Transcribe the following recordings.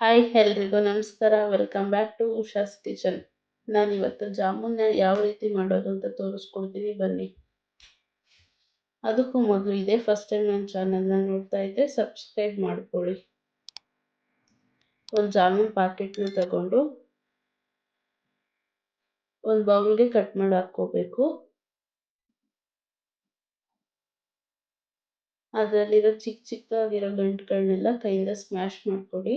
Hi ಎಲ್ರಿಗೂ ನಮಸ್ಕಾರ. Welcome back to Usha's kitchen ನಾನಿವತ್ತು ಜಾಮೂನ್ನ ಯಾವ ರೀತಿ ಮಾಡೋದು ಅಂತ ತೋರಿಸ್ಕೊಡ್ತೀನಿ. ಬನ್ನಿ. ಅದಕ್ಕೂ ಮೊದಲು ಇದೆ ಫಸ್ಟ್ ಟೈಮ್ ನನ್ನ ಚಾನಲ್ನ ನೋಡ್ತಾ ಇದ್ದೆ ಸಬ್ಸ್ಕ್ರೈಬ್ ಮಾಡ್ಕೊಳ್ಳಿ. ಒಂದು ಜಾಮೂನ್ ಪ್ಯಾಕೆಟ್ನ ತಗೊಂಡು ಒಂದು ಬೌಲ್ಗೆ ಕಟ್ ಮಾಡಿ ಹಾಕ್ಕೋಬೇಕು. ಅದರಲ್ಲಿರೋ ಚಿಕ್ಕ ಚಿಕ್ಕದಾಗಿರೋ ಗಂಟುಗಳನ್ನೆಲ್ಲ ಕೈಯಿಂದ ಸ್ಮ್ಯಾಶ್ ಮಾಡ್ಕೊಡಿ.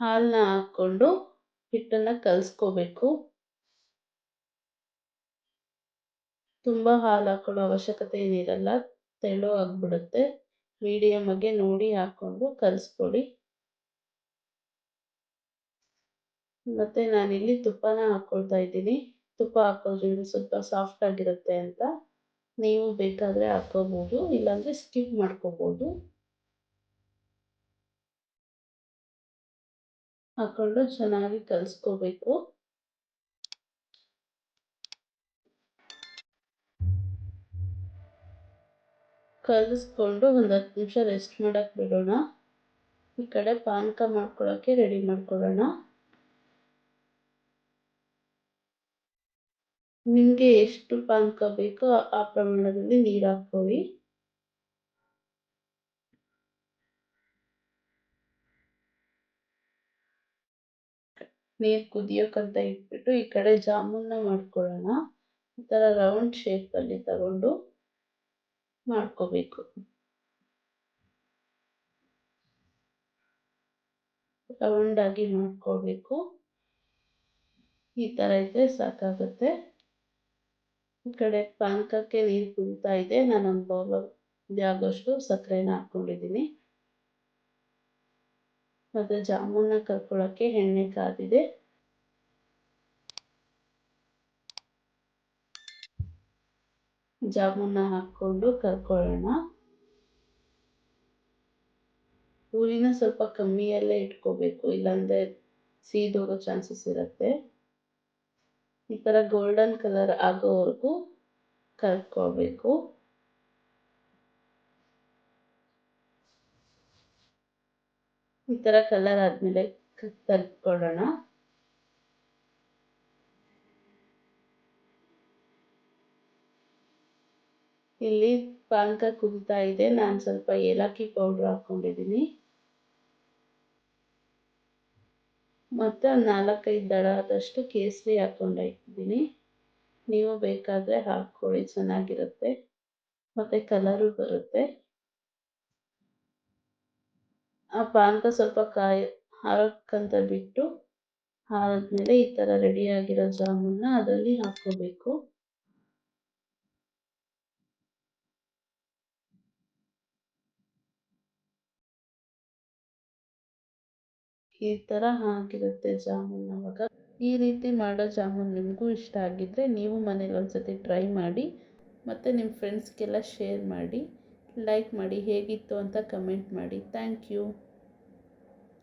ಹಾಲನ್ನ ಹಾಕ್ಕೊಂಡು ಹಿಟ್ಟನ್ನು ಕಲಿಸ್ಕೋಬೇಕು. ತುಂಬ ಹಾಲು ಹಾಕೊಳ್ಳೋ ಅವಶ್ಯಕತೆ ಏನಿರಲ್ಲ, ತೆಳು ಆಗಿಬಿಡುತ್ತೆ. ಮೀಡಿಯಮಾಗೆ ನೋಡಿ ಹಾಕ್ಕೊಂಡು ಕಲಿಸ್ಕೊಳ್ಳಿ ಮತ್ತು ನಾನಿಲ್ಲಿ ತುಪ್ಪನ ಹಾಕ್ಕೊಳ್ತಾ ಇದ್ದೀನಿ. ತುಪ್ಪ ಹಾಕೋದ್ರಿಂದ ಸ್ವಲ್ಪ ಸಾಫ್ಟ್ ಆಗಿರುತ್ತೆ ಅಂತ. ನೀವು ಬೇಕಾದರೆ ಹಾಕ್ಕೋಬೋದು ಇಲ್ಲಾಂದರೆ ಸ್ಕಿಪ್ ಮಾಡ್ಕೋಬೋದು. ಹಾಕ್ಕೊಂಡು ಚೆನ್ನಾಗಿ ಕಲಿಸ್ಕೋಬೇಕು. ಕಲಿಸ್ಕೊಂಡು ಒಂದು ಹತ್ತು ನಿಮಿಷ ರೆಸ್ಟ್ ಮಾಡೋಕ್ಕೆ ಬಿಡೋಣ. ಈ ಕಡೆ ಪಾನಕ ಮಾಡ್ಕೊಳ್ಳೋಕ್ಕೆ ರೆಡಿ ಮಾಡ್ಕೊಳ್ಳೋಣ. ನಿಮಗೆ ಎಷ್ಟು ಪಾನಕ ಬೇಕೋ ಆ ಪ್ರಮಾಣದಲ್ಲಿ ನೀರು ಹಾಕ್ಕೊಳ್ಳಿ. ನೀರು ಕುದಿಯೋಕ್ಕಂತ ಇಟ್ಬಿಟ್ಟು ಈ ಕಡೆ ಜಾಮೂನ್ನ ಮಾಡ್ಕೊಳ್ಳೋಣ. ಈ ಥರ ರೌಂಡ್ ಶೇಪಲ್ಲಿ ತಗೊಂಡು ಮಾಡ್ಕೋಬೇಕು. ರೌಂಡಾಗಿ ಮಾಡ್ಕೋಬೇಕು. ಈ ಥರ ಇದ್ದರೆ ಸಾಕಾಗುತ್ತೆ. ಈ ಕಡೆ ಪಾನಕಕ್ಕೆ ನೀರು ಕುದಿತಾ ಇದೆ. ನಾನೊಂದು ಬೌಲ್ ಆಗೋಷ್ಟು ಸಕ್ಕರೆನ ಹಾಕ್ಕೊಂಡಿದ್ದೀನಿ ಮತ್ತು ಜಾಮೂನ ಕರ್ಕೊಳ್ಳೋಕ್ಕೆ ಎಣ್ಣೆ ಕಾದಿದೆ. ಜಾಮೂನ ಹಾಕ್ಕೊಂಡು ಕರ್ಕೊಳ್ಳೋಣ. ಊರಿನ ಸ್ವಲ್ಪ ಕಮ್ಮಿಯಲ್ಲೇ ಇಟ್ಕೋಬೇಕು, ಇಲ್ಲಾಂದರೆ ಸೀದೋಗೋ ಚಾನ್ಸಸ್ ಇರುತ್ತೆ. ಈ ಥರ ಗೋಲ್ಡನ್ ಕಲರ್ ಆಗೋವರೆಗೂ ಕರ್ಕೋಬೇಕು. ಈ ಥರ ಕಲರ್ ಆದಮೇಲೆ ತೆಗೆದುಕೊಳ್ಳೋಣ ಇಲ್ಲಿ ಪಾಕ ಕುದಿತಾ ಇದೆ. ನಾನು ಸ್ವಲ್ಪ ಏಲಕ್ಕಿ ಪೌಡ್ರ್ ಹಾಕೊಂಡಿದ್ದೀನಿ. ಮತ್ತು ನಾಲ್ಕೈದು ದಳ ಆದಷ್ಟು ಕೇಸರಿ ಹಾಕ್ಕೊಂಡಿದ್ದೀನಿ ನೀವು ಬೇಕಾದರೆ ಹಾಕ್ಕೊಳ್ಳಿ, ಚೆನ್ನಾಗಿರುತ್ತೆ. ಮತ್ತು ಕಲರು ಬರುತ್ತೆ. ಆ ಪಾನಕ ಸ್ವಲ್ಪ ಕಾಯಿ ಹಾರಕ್ಕಂತ ಬಿಟ್ಟು ಮೇಲೆ ಈ ಥರ ರೆಡಿಯಾಗಿರೋ ಜಾಮೂನ್ನ ಅದರಲ್ಲಿ ಹಾಕ್ಕೋಬೇಕು. ಈ ಥರ ಆಗಿರುತ್ತೆ ಜಾಮೂನ್ ಅವಾಗ. ಈ ರೀತಿ ಮಾಡೋ ಜಾಮೂನ್ ನಿಮಗೂ ಇಷ್ಟ ಆಗಿದ್ದರೆ ನೀವು ಮನೇಲಿ ಒಂದ್ಸತಿ ಟ್ರೈ ಮಾಡಿ ಮತ್ತು ನಿಮ್ಮ ಫ್ರೆಂಡ್ಸ್ಗೆಲ್ಲ ಶೇರ್ ಮಾಡಿ. ಲೈಕ್ ಮಾಡಿ ಹೇಗಿತ್ತು ಅಂತ ಕಮೆಂಟ್ ಮಾಡಿ. Thank you